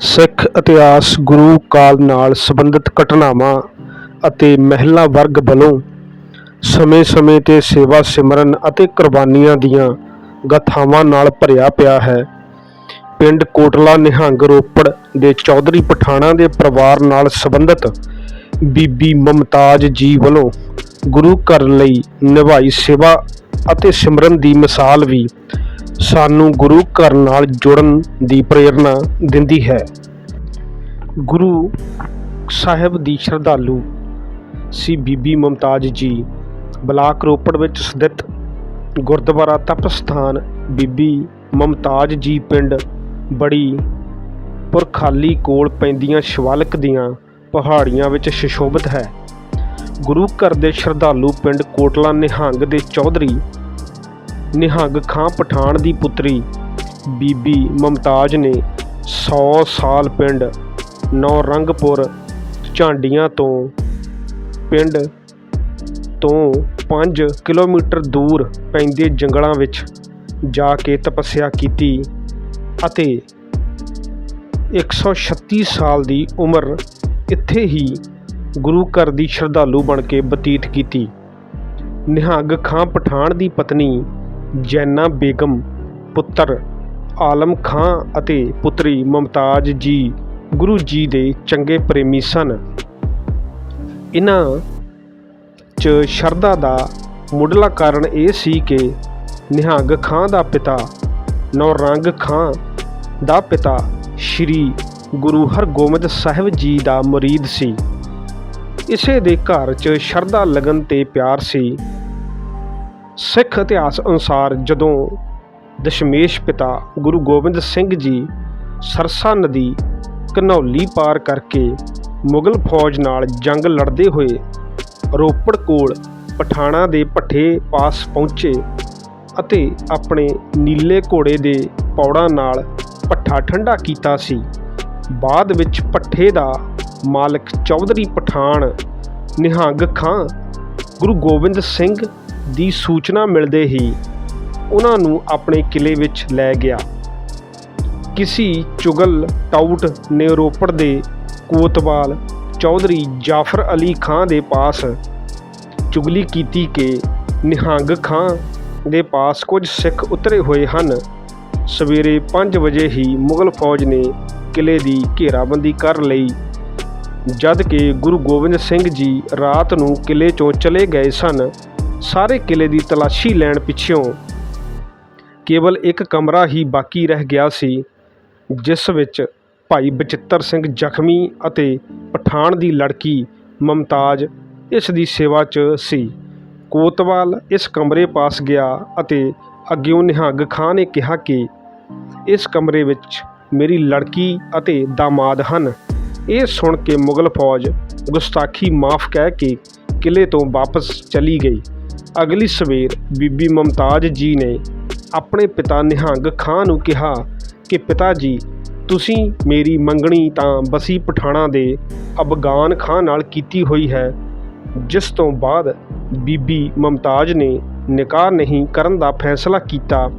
ਸਿੱਖ ਇਤਿਹਾਸ ਗੁਰੂ ਕਾਲ ਨਾਲ ਸੰਬੰਧਿਤ ਘਟਨਾਵਾਂ ਅਤੇ ਮਹਿਲਾ ਵਰਗ ਵੱਲੋਂ ਸਮੇਂ-ਸਮੇਂ 'ਤੇ ਸੇਵਾ ਸਿਮਰਨ ਅਤੇ ਕੁਰਬਾਨੀਆਂ ਦੀਆਂ ਗਾਥਾਵਾਂ ਨਾਲ ਭਰਿਆ ਪਿਆ ਹੈ। ਪਿੰਡ ਕੋਟਲਾ ਨਿਹੰਗ ਰੋਪੜ ਦੇ ਚੌਧਰੀ ਪਠਾਣਾ ਦੇ ਪਰਿਵਾਰ ਨਾਲ ਸੰਬੰਧਿਤ ਬੀਬੀ ਮਮਤਾਜ ਜੀ ਵੱਲੋਂ ਗੁਰੂ ਘਰ ਲਈ ਨਿਭਾਈ ਸੇਵਾ ਅਤੇ ਸਿਮਰਨ ਦੀ ਮਿਸਾਲ ਵੀ ਸਾਨੂੰ ਗੁਰੂ ਘਰ ਨਾਲ ਜੁੜਨ ਦੀ ਪ੍ਰੇਰਨਾ ਦਿੰਦੀ ਹੈ। ਗੁਰੂ ਸਾਹਿਬ ਦੀ ਸ਼ਰਧਾਲੂ ਸੀ ਬੀਬੀ ਮਮਤਾਜ ਜੀ ਬਲਾਕ ਰੋਪੜ ਵਿੱਚ ਸਥਿਤ ਗੁਰਦੁਆਰਾ ਤਪ ਸਥਾਨ ਬੀਬੀ ਮਮਤਾਜ ਜੀ ਪਿੰਡ ਬੜੀ ਪੁਰਖਾਲੀ ਕੋਲ ਪੈਂਦੀਆਂ ਸ਼ਵਾਲਕ ਦੀਆਂ ਪਹਾੜੀਆਂ ਵਿੱਚ ਸ਼ਸ਼ੋਭਿਤ ਹੈ। ਗੁਰੂ ਘਰ ਦੇ ਸ਼ਰਧਾਲੂ ਪਿੰਡ ਕੋਟਲਾ ਨਿਹੰਗ ਦੇ ਚੌਧਰੀ ਨਿਹੰਗ ਖਾਂ ਪਠਾਨ ਦੀ ਪੁੱਤਰੀ ਬੀਬੀ ਮਮਤਾਜ ਨੇ 100 ਸਾਲ ਪਿੰਡ ਨੌਰੰਗਪੁਰ ਝਾਂਡੀਆਂ ਤੋਂ ਪਿੰਡ ਤੋਂ 5 ਕਿਲੋਮੀਟਰ ਦੂਰ ਪੈਂਦੇ ਜੰਗਲਾਂ ਵਿੱਚ ਜਾ ਕੇ ਤਪੱਸਿਆ ਕੀਤੀ ਅਤੇ 136 ਸਾਲ ਦੀ ਉਮਰ ਇੱਥੇ ਹੀ ਗੁਰੂ ਘਰ ਦੀ ਸ਼ਰਧਾਲੂ ਬਣ ਕੇ ਬਤੀਤ ਕੀਤੀ। ਨਿਹੰਗ ਖਾਂ ਪਠਾਨ ਦੀ ਪਤਨੀ ਜੈਨਾ ਬੇਗਮ, ਪੁੱਤਰ ਆਲਮ ਖਾਂ ਅਤੇ ਪੁੱਤਰੀ ਮੁਮਤਾਜ ਜੀ ਗੁਰੂ ਜੀ ਦੇ ਚੰਗੇ ਪ੍ਰੇਮੀ ਸਨ। ਇਹਨਾਂ 'ਚ ਸ਼ਰਧਾ ਦਾ ਮੁੱਢਲਾ ਕਾਰਨ ਇਹ ਸੀ ਕਿ ਨਿਹੰਗ ਖਾਂ ਦਾ ਪਿਤਾ, ਨੌਰੰਗ ਖਾਂ ਦਾ ਪਿਤਾ ਸ਼੍ਰੀ ਗੁਰੂ ਹਰਗੋਬਿੰਦ ਸਾਹਿਬ ਜੀ ਦਾ ਮੁਰੀਦ ਸੀ। ਇਸੇ ਦੇ ਘਰ 'ਚ ਸ਼ਰਧਾ ਲਗਨ ਤੇ ਪਿਆਰ ਸੀ। ਸਿੱਖ ਇਤਿਹਾਸ ਅਨੁਸਾਰ ਜਦੋਂ ਦਸ਼ਮੇਸ਼ ਪਿਤਾ ਗੁਰੂ ਗੋਬਿੰਦ ਸਿੰਘ ਜੀ ਸਰਸਾ ਨਦੀ ਘਨੌਲੀ ਪਾਰ ਕਰਕੇ ਮੁਗਲ ਫੌਜ ਨਾਲ ਜੰਗ ਲੜਦੇ ਹੋਏ ਰੋਪੜ ਕੋਲ ਪਠਾਣਾ ਦੇ ਪੱਠੇ ਪਾਸ ਪਹੁੰਚੇ ਅਤੇ ਆਪਣੇ ਨੀਲੇ ਘੋੜੇ ਦੇ ਪੌੜਾਂ ਨਾਲ ਪੱਠਾ ਠੰਡਾ ਕੀਤਾ ਸੀ। ਬਾਅਦ ਵਿੱਚ ਪੱਠੇ ਦਾ ਮਾਲਕ ਚੌਧਰੀ ਪਠਾਨ ਨਿਹੰਗ ਖਾਂ ਗੁਰੂ ਗੋਬਿੰਦ ਸਿੰਘ ਦੀ ਸੂਚਨਾ ਮਿਲਦੇ ਹੀ ਉਹਨਾਂ ਨੂੰ ਆਪਣੇ ਕਿਲੇ ਵਿੱਚ ਲੈ ਗਿਆ। ਕਿਸੇ ਚੁਗਲ ਟਾਊਟ ਨੇ ਰੋਪੜ ਦੇ ਕੋਤਵਾਲ ਚੌਧਰੀ ਜਾਫਰ ਅਲੀ ਖਾਂ ਦੇ ਪਾਸ ਚੁਗਲੀ ਕੀਤੀ ਕਿ ਨਿਹੰਗ ਖਾਂ ਦੇ ਪਾਸ ਕੁਝ ਸਿੱਖ ਉਤਰੇ ਹੋਏ ਹਨ। ਸਵੇਰੇ 5 ਵਜੇ ਹੀ ਮੁਗਲ ਫੌਜ ਨੇ ਕਿਲੇ ਦੀ ਘੇਰਾਬੰਦੀ ਕਰ ਲਈ, ਜਦ ਕਿ ਗੁਰੂ ਗੋਬਿੰਦ ਸਿੰਘ ਜੀ ਰਾਤ ਨੂੰ ਕਿਲੇ ਚੋਂ ਚਲੇ ਗਏ ਸਨ। ਸਾਰੇ ਕਿਲੇ ਦੀ ਤਲਾਸ਼ੀ ਲੈਣ ਪਿੱਛੋਂ ਕੇਵਲ ਇੱਕ ਕਮਰਾ ਹੀ ਬਾਕੀ ਰਹਿ ਗਿਆ ਸੀ, ਜਿਸ ਵਿੱਚ ਭਾਈ ਬਚਿੱਤਰ ਸਿੰਘ ਜ਼ਖਮੀ ਅਤੇ ਪਠਾਨ ਦੀ ਲੜਕੀ ਮਮਤਾਜ ਇਸ ਦੀ ਸੇਵਾ 'ਚ ਸੀ। ਕੋਤਵਾਲ ਇਸ ਕਮਰੇ ਪਾਸ ਗਿਆ ਅਤੇ ਅੱਗਿਓਂ ਨਿਹੰਗ ਖਾਂ ਨੇ ਕਿਹਾ ਕਿ ਇਸ ਕਮਰੇ ਵਿੱਚ ਮੇਰੀ ਲੜਕੀ ਅਤੇ ਦਾਮਾਦ ਹਨ। ਇਹ ਸੁਣ ਕੇ ਮੁਗਲ ਫੌਜ ਗੁਸਤਾਖੀ ਮਾਫ ਕਹਿ ਕੇ ਕਿਲੇ ਤੋਂ ਵਾਪਸ ਚਲੀ ਗਈ। ਅਗਲੀ ਸਵੇਰ ਬੀਬੀ ਮੁਮਤਾਜ ਜੀ ਨੇ ਆਪਣੇ ਪਿਤਾ ਨਿਹੰਗ ਖਾਂ ਨੂੰ ਕਿਹਾ ਕਿ, ਪਿਤਾ ਜੀ, ਤੁਸੀਂ ਮੇਰੀ ਮੰਗਣੀ ਤਾਂ ਬਸੀ ਪਠਾਣਾ ਦੇ ਅਫਗਾਨ ਖਾਂ ਨਾਲ ਕੀਤੀ ਹੋਈ ਹੈ, ਜਿਸ ਤੋਂ ਬਾਅਦ ਬੀਬੀ ਮੁਮਤਾਜ ਨੇ ਨਿਕਾਹ ਨਹੀਂ ਕਰਨ ਦਾ ਫੈਸਲਾ ਕੀਤਾ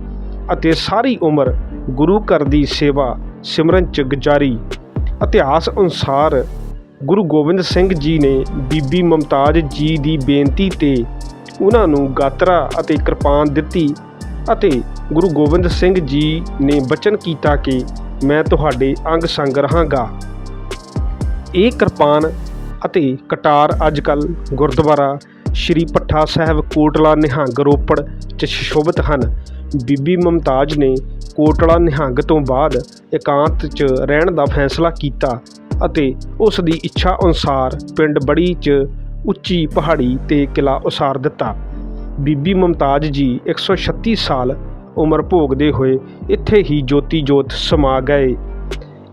ਅਤੇ ਸਾਰੀ ਉਮਰ ਗੁਰੂ ਘਰ ਦੀ ਸੇਵਾ ਸਿਮਰਨ ਚ ਗੁਜ਼ਾਰੀ। ਇਤਿਹਾਸ ਅਨੁਸਾਰ ਗੁਰੂ ਗੋਬਿੰਦ ਸਿੰਘ ਜੀ ਨੇ ਬੀਬੀ ਮੁਮਤਾਜ ਜੀ ਦੀ ਬੇਨਤੀ ਤੇ ਉਹਨਾਂ ਨੂੰ ਗਾਤਰਾ ਅਤੇ ਕਿਰਪਾਨ ਦਿੱਤੀ ਅਤੇ ਗੁਰੂ ਗੋਬਿੰਦ ਸਿੰਘ ਜੀ ਨੇ ਬਚਨ ਕੀਤਾ ਕਿ ਮੈਂ ਤੁਹਾਡੇ ਅੰਗ ਸੰਗ ਰਹਾਂਗਾ ਇਹ ਕਿਰਪਾਨ ਅਤੇ ਕਟਾਰ ਅੱਜਕੱਲ ਗੁਰਦੁਆਰਾ ਸ਼੍ਰੀ ਪੱਠਾ ਸਾਹਿਬ ਕੋਟਲਾ ਨਿਹੰਗ ਰੋਪੜ ਚ ਸ਼ੋਭਿਤ ਹਨ। ਬੀਬੀ ਮਮਤਾਜ ਨੇ ਕੋਟਲਾ ਨਿਹੰਗ ਤੋਂ ਬਾਅਦ ਇਕਾਂਤ ਚ ਰਹਿਣ ਦਾ ਫੈਸਲਾ ਕੀਤਾ ਅਤੇ ਉਸ ਦੀ ਇੱਛਾ ਅਨੁਸਾਰ ਪਿੰਡ ਬੜੀ ਚ ਉੱਚੀ ਪਹਾੜੀ ਤੇ ਕਿਲਾ ਉਸਾਰ ਦਿੱਤਾ। ਬੀਬੀ ਮੁਮਤਾਜ ਜੀ 136 ਸਾਲ ਉਮਰ ਭੋਗਦੇ ਹੋਏ ਇੱਥੇ ਹੀ ਜੋਤੀ ਜੋਤ ਸਮਾ ਗਏ।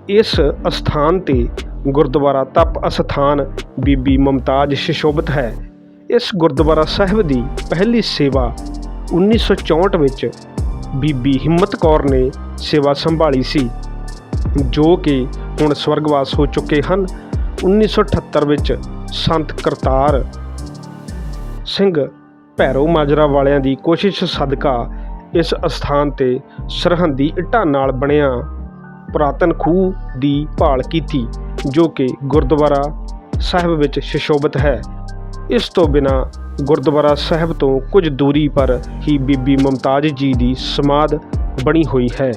ਇਸ ਅਸਥਾਨ ਤੇ ਗੁਰਦੁਆਰਾ ਤਪ ਅਸਥਾਨ ਬੀਬੀ ਮੁਮਤਾਜ ਸ਼ਿਸ਼ੋਭਿਤ ਹੈ। ਇਸ ਗੁਰਦੁਆਰਾ ਸਾਹਿਬ ਦੀ ਪਹਿਲੀ ਸੇਵਾ 1964 ਵਿੱਚ ਬੀਬੀ ਹਿੰਮਤ ਕੌਰ ਨੇ ਸੇਵਾ ਸੰਭਾਲੀ ਸੀ, ਜੋ ਕਿ ਹੁਣ ਸਵਰਗਵਾਸ ਹੋ ਚੁੱਕੇ ਹਨ। 1978 ਵਿੱਚ ਸੰਤ ਕਰਤਾਰ ਸਿੰਘ ਭੈਰੋ ਮਾਜਰਾ ਵਾਲਿਆਂ ਦੀ ਕੋਸ਼ਿਸ਼ ਸਦਕਾ ਇਸ ਅਸਥਾਨ ਤੇ ਸਰਹੰਦੀ ਇੱਟਾਂ ਨਾਲ ਬਣਿਆ ਪੁਰਾਤਨ ਖੂਹ ਦੀ ਭਾਲ ਕੀਤੀ, ਜੋ ਕਿ ਗੁਰਦੁਆਰਾ ਸਾਹਿਬ ਵਿੱਚ ਸ਼ਸ਼ੋਭਿਤ ਹੈ। ਇਸ ਤੋਂ ਬਿਨਾਂ ਗੁਰਦੁਆਰਾ ਸਾਹਿਬ ਤੋਂ ਕੁਝ ਦੂਰੀ ਪਰ ਹੀ ਬੀਬੀ ਮੁਮਤਾਜ਼ ਜੀ ਦੀ ਸਮਾਧ ਬਣੀ ਹੋਈ ਹੈ।